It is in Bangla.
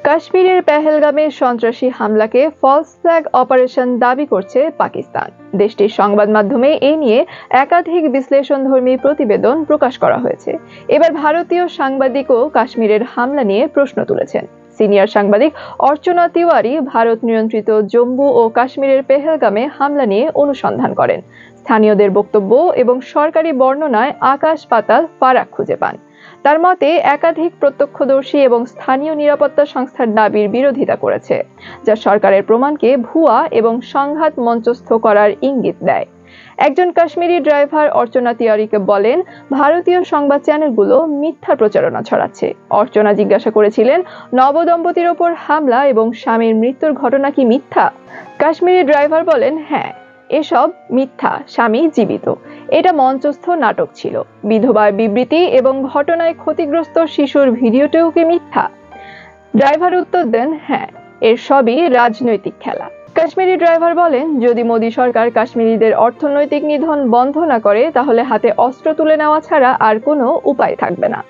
কাশ্মীরের পেহেলগামে সন্ত্রাসী হামলাকে ফলস ফ্ল্যাগ অপারেশন দাবি করছে পাকিস্তান। দেশটির সংবাদ মাধ্যমে এ নিয়ে একাধিক বিশ্লেষণধর্মী প্রতিবেদন প্রকাশ করা হয়েছে। এবার ভারতীয় সাংবাদিকও কাশ্মীরের হামলা নিয়ে প্রশ্ন তুলেছেন। সিনিয়র সাংবাদিক অর্চনা তিওয়ারি ভারত নিয়ন্ত্রিত জম্মু ও কাশ্মীরের পেহেলগামে হামলা নিয়ে অনুসন্ধান করেন। স্থানীয়দের বক্তব্য এবং সরকারি বর্ণনায় আকাশ পাতাল ফারাক খুঁজে পান। তার মতে, একাধিক প্রত্যক্ষদর্শী এবং স্থানীয় নিরাপত্তা সংস্থার দাবির বিরোধিতা করেছে, যা সরকারের প্রমাণকে ভুয়া এবং সংঘাত মঞ্চস্থ করার ইঙ্গিত দেয়। একজন কাশ্মীরি ড্রাইভার অর্চনা তিওয়ারিকে বলেন, ভারতীয় সংবাদ চ্যানেলগুলো মিথ্যা প্রচারণা ছড়াচ্ছে। অর্চনা জিজ্ঞাসা করেছিলেন, নবদম্পতির ওপর হামলা এবং স্বামীর মৃত্যুর ঘটনা কি মিথ্যা? কাশ্মীরি ড্রাইভার বলেন হ্যাঁ এসব মিথ্যা, স্বামী জীবিত। এটা মঞ্চস্থ নাটক ছিল। বিধবার বিবৃতি এবং ঘটনায় ক্ষতিগ্রস্ত শিশুর ভিডিওটিও কি মিথ্যা? ড্রাইভার উত্তর দেন হ্যাঁ এর সবই রাজনৈতিক খেলা। কাশ্মীরি ড্রাইভার বলেন, যদি মোদী সরকার কাশ্মীরিদের অর্থনৈতিক নিধন বন্ধ না করে, তাহলে হাতে অস্ত্র তুলে নেওয়া ছাড়া আর কোনো উপায় থাকবে না।